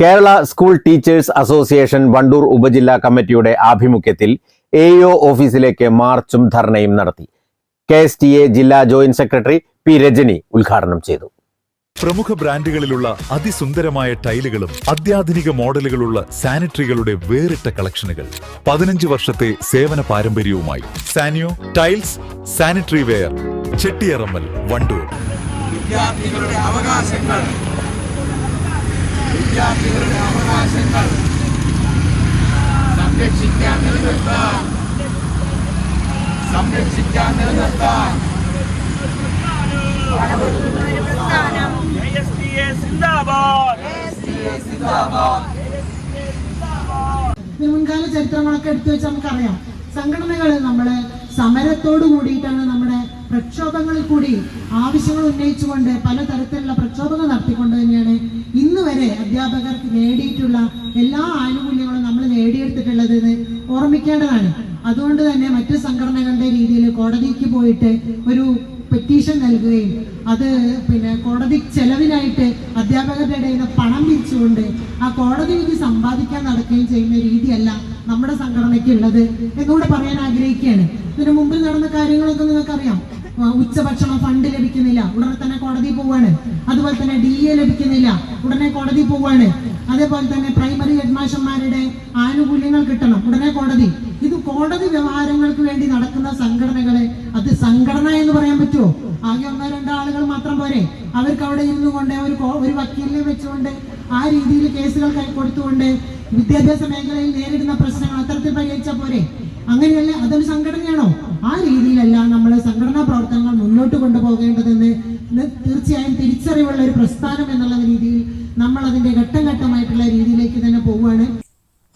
Kerala school teachers association Wandoor ഉപജില്ലാ കമ്മിറ്റിയുടെ ആഭിമുഖ്യത്തിൽ എ ഓഫീസിലേക്ക് മാർച്ചും ധർണയും നടത്തി. കെ എസ് ടി എ ജില്ലാ ജോയിന്റ് സെക്രട്ടറി പി രജനി ഉദ്ഘാടനം ചെയ്തു. പ്രമുഖ ബ്രാൻഡുകളിലുള്ള അതിസുന്ദരമായ ടൈലുകളും അത്യാധുനിക മോഡലുകളുള്ള സാനിറ്ററികളുടെ വേറിട്ട കളക്ഷനുകൾ പതിനഞ്ച് വർഷത്തെ സേവന പാരമ്പര്യവുമായി. Sanio tiles sanitary ware Chettiyarammal Wandoor. വിദ്യാർത്ഥികളുടെ അവകാശങ്ങൾ വിദ്യാർത്ഥികളുടെ അവകാശങ്ങൾ സംരക്ഷിക്കാൻ നിലനിർത്താൻ സംരക്ഷിക്കാൻ നിലനിർത്താൻ മുൻകാല ചരിത്രങ്ങളൊക്കെ എടുത്തു വെച്ചാൽ നമുക്കറിയാം. സംഘടനകൾ നമ്മൾ സമരത്തോട് കൂടിയിട്ടാണ് നമ്മുടെ പ്രക്ഷോഭങ്ങളിൽ കൂടി ആവശ്യങ്ങൾ ഉന്നയിച്ചുകൊണ്ട് പലതരത്തിലുള്ള പ്രക്ഷോഭങ്ങൾ അധ്യാപകർക്ക് നേടിയിട്ടുള്ള എല്ലാ ആനുകൂല്യങ്ങളും നമ്മൾ നേടിയെടുത്തിട്ടുള്ളത് എന്ന് ഓർമ്മിക്കേണ്ടതാണ്. അതുകൊണ്ട് തന്നെ മറ്റ് സംഘടനകളുടെ രീതിയിൽ കോടതിക്ക് പോയിട്ട് ഒരു പെറ്റീഷൻ നൽകുകയും അത് പിന്നെ കോടതി ചെലവിനായിട്ട് അധ്യാപകരുടെ ഇടയിൽ നിന്ന് പണം പിരിച്ചുകൊണ്ട് ആ കോടതി വിധി സമ്പാദിക്കാൻ നടക്കുകയും ചെയ്യുന്ന രീതിയല്ല നമ്മുടെ സംഘടനയ്ക്ക് ഉള്ളത് എന്നുകൂടെ പറയാൻ ആഗ്രഹിക്കുകയാണ്. ഇതിനു മുമ്പിൽ നടന്ന കാര്യങ്ങളൊക്കെ നിങ്ങൾക്കറിയാം. ഉച്ചഭക്ഷണം ഫണ്ട് ലഭിക്കുന്നില്ല. ഉടനെ തന്നെ കോടതി പോവാണ്. അതുപോലെ തന്നെ ഡി എ ലഭിക്കുന്നില്ല. ഉടനെ കോടതി പോവാണ് അതേപോലെ തന്നെ പ്രൈമറി ഹെഡ്മാഷന്മാരുടെ ആനുകൂല്യങ്ങൾ കിട്ടണം ഉടനെ കോടതി. ഇത് കോടതി വ്യവഹാരങ്ങൾക്ക് വേണ്ടി നടക്കുന്ന സംഘടനകളെ അത് സംഘടന എന്ന് പറയാൻ പറ്റുമോ? ആകെ ഒന്നോ രണ്ടോ ആളുകൾ മാത്രം പോരെ. അവർക്ക് അവിടെ ഇരുന്നു കൊണ്ട് ഒരു ഒരു വക്കീലിനെ വെച്ചുകൊണ്ട് ആ രീതിയിൽ കേസുകൾ കൊടുത്തുകൊണ്ട് വിദ്യാഭ്യാസ മേഖലയിൽ നേരിടുന്ന പ്രശ്നങ്ങൾ അത്തരത്തിൽ പരിഹരിച്ചാൽ പോരെ. അങ്ങനെയല്ല അതൊരു സംഘടനയാണോ? ആ രീതിയിലല്ല നമ്മൾ സംഘടനാ പ്രവർത്തനങ്ങൾ മുന്നോട്ട് കൊണ്ടുപോകേണ്ടതെന്ന് ഇന്ന് തീർച്ചയായും തിരിച്ചറിവുള്ള ഒരു പ്രസ്ഥാനം എന്നുള്ള രീതിയിൽ നമ്മൾ അതിന്റെ ഘട്ടം ഘട്ടമായിട്ടുള്ള രീതിയിലേക്ക് തന്നെ പോവുകയാണ്.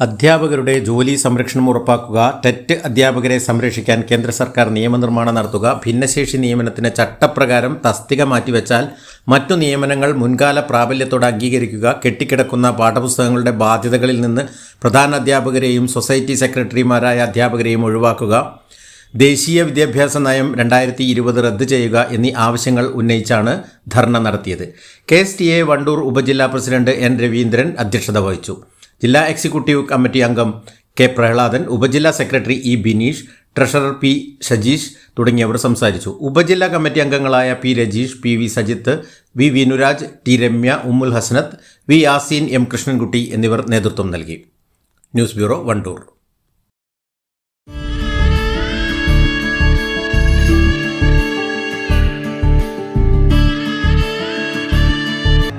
അധ്യാപകരുടെ ജോലി സംരക്ഷണം ഉറപ്പാക്കുക ടെറ്റ് അധ്യാപകരെ സംരക്ഷിക്കാൻ കേന്ദ്ര സർക്കാർ നിയമനിർമ്മാണം നടത്തുക ഭിന്നശേഷി നിയമനത്തിന് ചട്ടപ്രകാരം തസ്തിക മാറ്റിവെച്ചാൽ മറ്റു നിയമനങ്ങൾ മുൻകാല പ്രാബല്യത്തോടെ അംഗീകരിക്കുക കെട്ടിക്കിടക്കുന്ന പാഠപുസ്തകങ്ങളുടെ ബാധ്യതകളിൽ നിന്ന് പ്രധാന അധ്യാപകരെയും സൊസൈറ്റി സെക്രട്ടറിമാരായ അധ്യാപകരെയും ഒഴിവാക്കുക. ദേശീയ വിദ്യാഭ്യാസ നയം രണ്ടായിരത്തി ഇരുപത് റദ്ദ് ചെയ്യുക എന്നീ ആവശ്യങ്ങൾ ഉന്നയിച്ചാണ് ധർണ നടത്തിയത്. K S T A Wandoor ഉപജില്ലാ പ്രസിഡന്റ് എൻ രവീന്ദ്രൻ അധ്യക്ഷത വഹിച്ചു. ജില്ലാ എക്സിക്യൂട്ടീവ് കമ്മിറ്റി അംഗം കെ പ്രഹ്ലാദൻ ഉപജില്ലാ secretary E Bineesh treasurer P Shajeesh തുടങ്ങിയവർ സംസാരിച്ചു. ഉപജില്ലാ കമ്മിറ്റി അംഗങ്ങളായ P Rajeesh P V Sajith V Vinuraj T Ramya Ummul Hasanath V Yaseen M Krishnankutty എന്നിവർ നേതൃത്വം നൽകി. News bureau Wandoor.